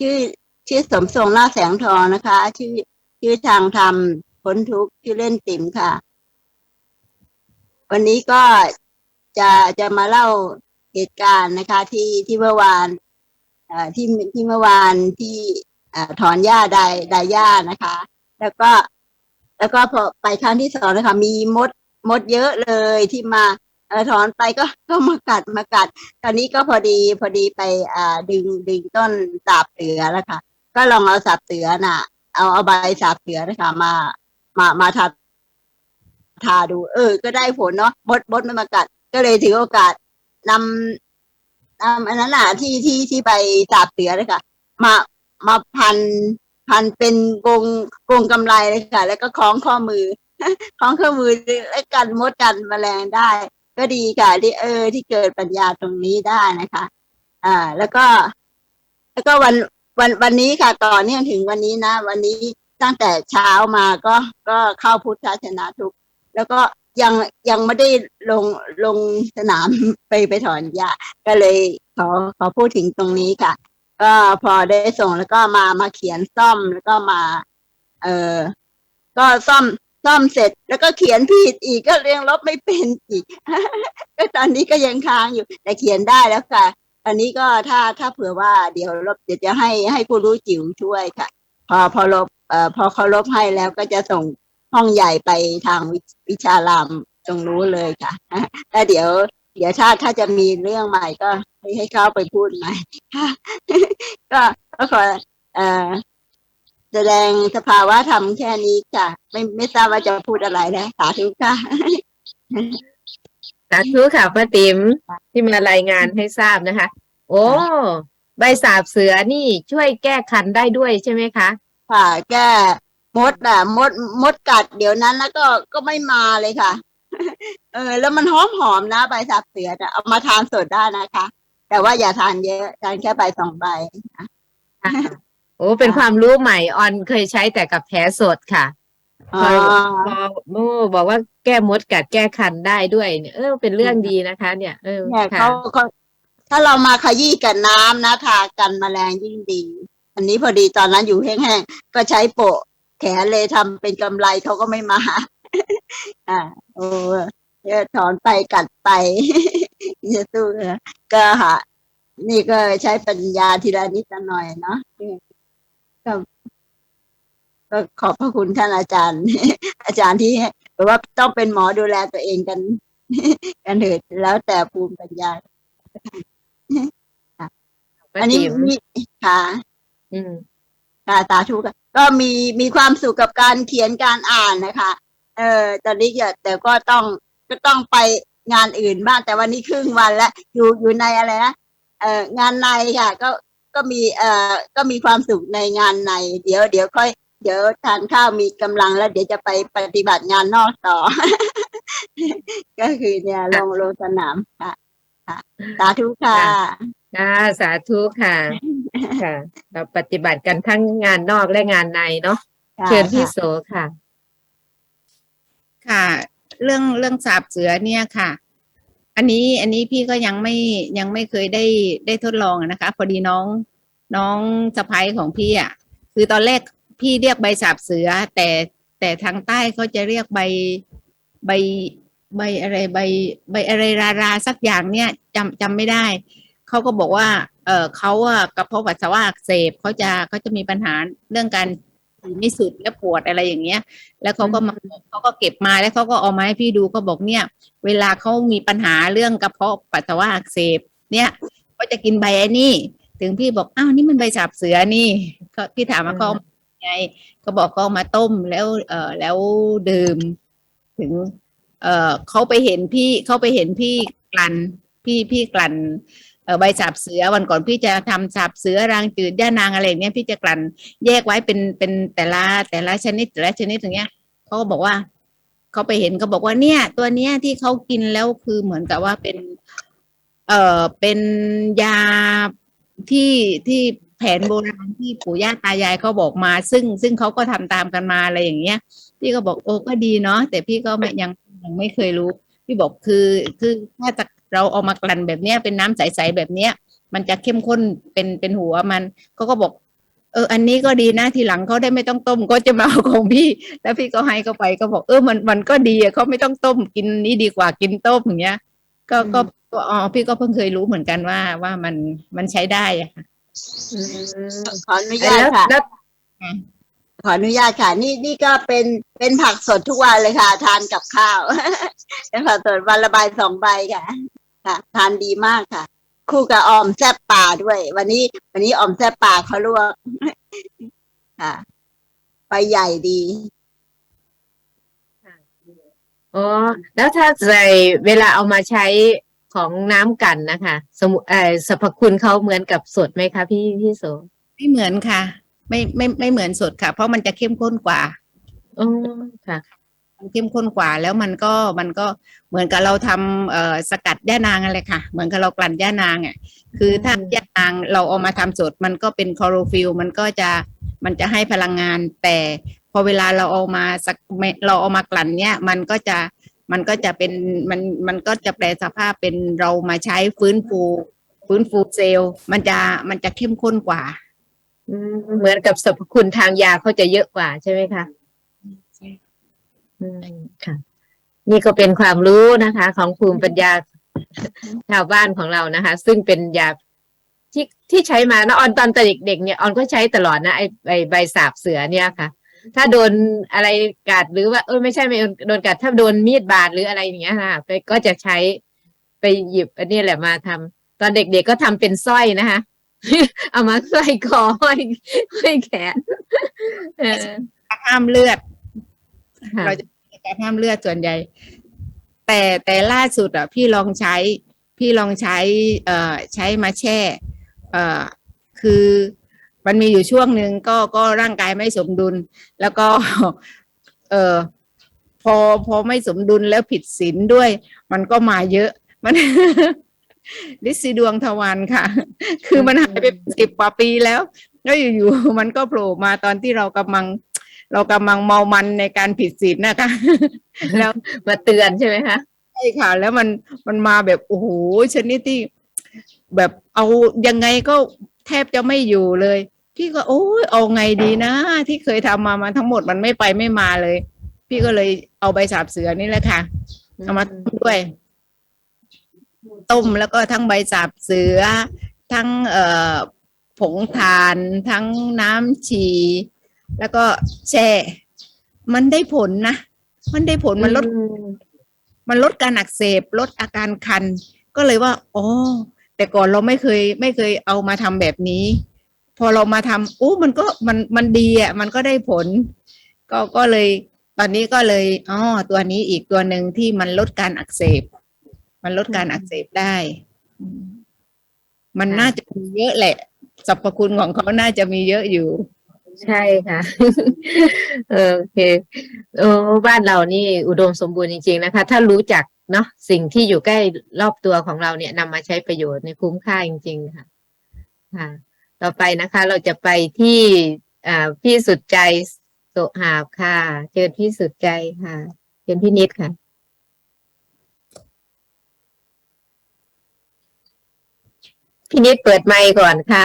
ชื่อชื่อสมทรงล่าแสงทองนะคะ ชื่อชื่อทางธรรมพ้นทุกข์ชื่อเล่นติ๋มค่ะ วันนี้ก็จะจะมาเล่าเหตุการณ์นะคะ ที่ที่เมื่อวานเอ่อที่ที่เมื่อวานที่ถอนหญ้าไดไดหญ้านะคะ แล้วก็ แล้วก็พอไปครั้งที่สองนะคะ มีมดมดเยอะเลยที่มา ถอนไปก็ก็มากัดมากัด ตอนนี้ก็พอดีพอดีไปอ่าดึงดึงต้นสาบเสือแล้วค่ะ ก็ลองเอาสาบเสือน่ะ เอาเอาใบสาบเสือนะคะ มามามาทาทาดู เออ ก็ได้ผลเนาะมดมดไม่มากัด ก็เลยถือโอกาสนำนำอันนั้นน่ะที่ที่ที่ใบสาบเสือเลยค่ะมามาพันพันเป็นกรงกรงกำไรเลยค่ะ แล้วก็คล้องข้อมือคล้องข้อมือแล้วกันมดกันแมลงได้ ก็ดีค่ะที่เออ ที่เกิดปัญญาตรงนี้ได้นะคะ อ่า แล้วก็ แล้วก็วันวันวันนี้ค่ะ ต่อเนื่องถึงวันนี้นะ วันนี้ตั้งแต่เช้ามาก็ก็เข้าพุทธชนะทุก แล้วก็ยังยังไม่ได้ลงลงสนามไปไปถอนหญ้าก็เลยขอขอพูดถึงตรงนี้ค่ะ ก็พอได้ส่งแล้วก็มามาเขียนซ่อมแล้วก็มา เออก็ซ่อม ซ่อมเสร็จแล้วก็เขียนผิดอีกก็เรียงลบไม่เป็นอีกก็ตอนนี้ก็ยังค้างอยู่ แต่เขียนได้แล้วค่ะ อันนี้ก็ถ้าถ้าเผื่อว่าเดี๋ยวลบเดี๋ยวจะให้ให้ผู้รู้จิ๋วช่วยค่ะ พอพอลบเอ่อพอเขาลบให้แล้วก็จะส่งห้องใหญ่ไปทางวิชารามตรงรู้เลยค่ะแล้วเดี๋ยว เดี๋ยวถ้าถ้าจะมีเรื่องใหม่ก็ให้ให้เขาไปพูดใหม่ก็ก็ขอเอ่อ แสดงสภาวะธรรมแค่นี้ค่ะ ไม่ไม่ทราบว่าจะพูดอะไรนะสาธุค่ะสาธุค่ะป้าติ๋มที่มารายงานให้ทราบนะคะ โอ้ใบสาบเสือนี่ช่วยแก้คันได้ด้วยใช่ไหมคะค่ะ แก้มดอะ มดมดกัดเดี๋ยวนั้นแล้วก็ก็ไม่มาเลยค่ะ เออ แล้วมันหอมหอมๆนะใบสับเสือน่ะเอามาทานสดได้นะคะ แต่ว่าอย่าทานเยอะทานแค่ใบสองใบ โอ้เป็นความรู้ใหม่ออนเคยใช้แต่กับแผลสดค่ะอ๋อพอโอ้บอกว่าแก้มดกัดแก้คันได้ด้วยเนี่ยเออเป็นเรื่องดีนะคะ เนี่ยเออเนี่ยค่ะเขาเขาถ้าเรามาขยี้กับน้ำนะทากันแมลงยิ่งดี อันนี้พอดีตอนนั้นอยู่แห้งๆก็ใช้โปะแขนเลยทำเป็นกำไรเขาก็ไม่มา อ่าโอ้เนี่ยถอนไปกัดไปจะสู้นะก็หานี่ก็ใช้ปัญญาทีละนิดละหน่อยเนาะ ก็ก็ขอบพระคุณท่านอาจารย์ อาจารย์ที่แบบว่าต้องเป็นหมอดูแลตัวเองกัน กันเถิดแล้วแต่ภูมิปัญญาป้าอันนี้ติ๋มมีค่ะอืมค่ะสาธุค่ะก็มีมีความสุขกับการเขียนการอ่านนะคะ เออตอนนี้ก็แต่ก็ต้องก็ต้องไปงานอื่นบ้างแต่วันนี้ครึ่งวันแล้วอยู่อยู่ในอะไรนะเอองานในค่ะ ก็ ก็มีเอ่อก็มีความสุขในงานใน เดี๋ยวเดี๋ยวค่อยเดี๋ยวทานข้าวมีกำลังแล้วเดี๋ยวจะไปปฏิบัติงานนอกต่อ ก็คือเนี่ยลงลงสนามค่ะค่ะสาธุค่ะค่ะสาธุค่ะ ค่ะ เราปฏิบัติกันทั้งงานนอกและงานในเนาะค่ะเชิญพี่โสค่ะ ค่ะ เรื่องเรื่องสาบเสือเนี่ยค่ะ อันนี้อันนี้พี่ก็ยังไม่ยังไม่เคยได้ได้ทดลองนะคะ พอดีน้องน้องสะพ้ยของพี่อะคือตอนแรกพี่เรียกใบสาบเสือ แต่แต่ทางใต้เขาจะเรียกใบใบใบอะไรใบใบอะไรราราสักอย่างเนี่ยจำจำไม่ได้ เขาก็บอกว่า เออเขาอะกระเพาะปัสสาวะอักเสบเขาจะเขาจะมีปัญหาเรื่องการ ไม่สุดและปวดอะไรอย่างเงี้ย แล้วเขาก็มาเขาก็เก็บมาแล้วเขาก็เอามาให้พี่ดูก็บอกเนี่ย เวลาเขามีปัญหาเรื่องกระเพาะปัสสาวะอักเสบเนี่ยก็จะกินใบไอ้นี่ ถึงพี่บอกอ้าวนี่มันใบสาบเสือนี่ก็พี่ถามว่าอืมเขาเอามาไงก็บอกเขาเอามาต้มแล้ว เออแล้วดื่ม ถึง เออเขาไปเห็นพี่เขาไปเห็นพี่กลั่นพี่พี่กลั่นเออ ใบสาบเสือวันก่อนพี่จะทำสาบเสือรางจืดย่านางอะไรเนี้ยพี่จะกลั่นแยกไว้เป็นเป็นแต่ละแต่ละชนิดแต่ละชนิดอย่างเงี้ยเขาก็บอกว่าเขาไปเห็นเขาบอกว่าเนี่ย ตัวเนี้ยที่เขากินแล้วคือเหมือนกับว่าเป็น เอ่อเป็นยาที่ที่แผนโบราณที่ปู่ย่าตายายเขาบอกมา ซึ่งซึ่งเขาก็ทำตามกันมาอะไรอย่างเงี้ย พี่ก็บอกโอ้ก็ดีเนาะแต่พี่ก็ยังยังไม่เคยรู้ พี่บอกคือคือถ้าจะ เราเอามากลั่นแบบเนี้ยเป็นน้ำใสๆแบบเนี้ย มันจะเข้มข้นเป็นเป็นหัวมันเขาก็บอก เออ อันนี้ก็ดีนะทีหลังเขาได้ไม่ต้องต้ม ก็จะมาเอาของพี่ แล้วพี่ก็ให้เขาไปก็บอกเออมันมันก็ดีอะเขาไม่ต้องต้มกินนี้ดีกว่ากินต้มอย่างเงี้ยก็ก็ก็อ๋อพี่ก็เพิ่งเคยรู้เหมือนกันว่าว่ามันมันใช้ได้อะค่ะอืมขออนุญาตแล้วค่ะแล้วขออนุญาตค่ะ นี่นี่ก็เป็นเป็นผักสดทุกวันเลยค่ะ ทานกับข้าวเป็นผักสดวันละใบสองใบค่ะ ค่ะ ทานดีมากค่ะ คู่กับออมแซ่บป่าด้วย วันนี้ วันนี้ออมแซ่บป่าเขาลวกค่ะใบใหญ่ดีอ๋อแล้วถ้าใส่เวลาเอามาใช้ของน้ำกันนะคะ สมุเอ่อสรรพคุณเขาเหมือนกับสดไหมคะพี่พี่โสไม่เหมือนค่ะ ไม่ไม่ไม่เหมือนสดค่ะ เพราะมันจะเข้มข้นกว่าอ๋อค่ะมัน เข้มข้นกว่าแล้วมันก็มันก็เหมือนกับเราทำเอ่อสกัดย่านางอะไรค่ะ เหมือนกับเรากลั่นย่านางอะคือถ้าย่านางเราเอามาทำสดมันก็เป็นคลอโรฟิลมันก็จะมันจะให้พลังงาน แต่พอเวลาเราเอามาสักเราเอามากลั่นเนี่ยมันก็จะมันก็จะเป็นมันมันก็จะแปลสภาพเป็นเรามาใช้ฟื้นฟูฟื้นฟูเซลล์มันจะมันจะเข้มข้นกว่าเหมือนกับสรรพคุณทางยาเขาจะเยอะกว่าใช่ไหมคะ อืมค่ะ นี่ก็เป็นความรู้นะคะ ของภูมิปัญญาชาวบ้านของเรานะคะ ซึ่งเป็นยาที่ที่ใช้มานะออนตอนแต่เด็กๆเนี่ยออนก็ใช้ตลอดนะไอไอใบสาบเสือเนี่ยค่ะ ถ้าโดนอะไรกัดหรือว่าเออไม่ใช่ไม่โดนกัดถ้าโดนมีดบาดหรืออะไรอย่างเงี้ยค่ะไปก็จะใช้ไปหยิบอันนี้แหละมาทำตอนเด็กๆก็ทำเป็นสร้อยนะคะเอามาใส่คอห้อยห้อยแขนออห้ามเลือด เราจะการห้ามเลือดส่วนใหญ่ แต่แต่ล่าสุดอะ พี่ลองใช้พี่ลองใช้เอ่อใช้มาแช่เอ่อคือมันมีอยู่ช่วงหนึ่งก็ก็ร่างกายไม่สมดุล แล้วก็ เออพอพอไม่สมดุลแล้วผิดศีลด้วย มันก็มาเยอะมันลิซิดวงทวารค่ะ คือมันหายไปสิบกว่าปีแล้ว แล้วอยู่ๆมันก็โผล่มาตอนที่เรากำลัง เรากำลังเมามันในการผิดศีลนะคะ แล้วมาเตือนใช่ไหมคะใช่ค่ะ แล้วมันมันมาแบบโอ้โหชนิดที่แบบเอายังไงก็แทบจะไม่อยู่เลยพี่ก็โอ้ยเอาไงดีนะ ที่เคยทำมามาทั้งหมดมันไม่ไปไม่มาเลย พี่ก็เลยเอาใบสาบเสือนี่แหละค่ะเอามาต้มด้วย ต้มแล้วก็ทั้งใบสาบเสือ ทั้งเอ่อผงทาน ทั้งน้ำฉี่ แล้วก็แช่ มันได้ผลนะ มันได้ผลมันลด มันลดการอักเสบ ลดอาการคัน ก็เลยว่าอ๋อแต่ก่อนเราไม่เคยไม่เคยเอามาทำแบบนี้ พอเรามาทำอู้มันก็มันมันดีอะมันก็ได้ผล ก็ก็เลย ตอนนี้ก็เลยอ๋อตัวนี้อีกตัวหนึ่งที่มันลดการอักเสบ มันลดการอักเสบได้อืมมันน่าจะมีเยอะแหละสรรพคุณของเขาน่าจะมีเยอะอยู่ ใช่ค่ะ เออโอเคโอ้บ้านเรานี่อุดมสมบูรณ์จริงๆนะคะ ถ้ารู้จักเนาะสิ่งที่อยู่ใกล้รอบตัวของเราเนี่ยนำมาใช้ประโยชน์ในคุ้มค่าจริง ๆ ค่ะ ค่ะ ต่อไปนะคะ เราจะไปที่อ่าพี่สุดใจโสหาบค่ะเชิญพี่สุดใจค่ะเชิญพี่นิดค่ะ พี่นิดเปิดไมค์ก่อนค่ะ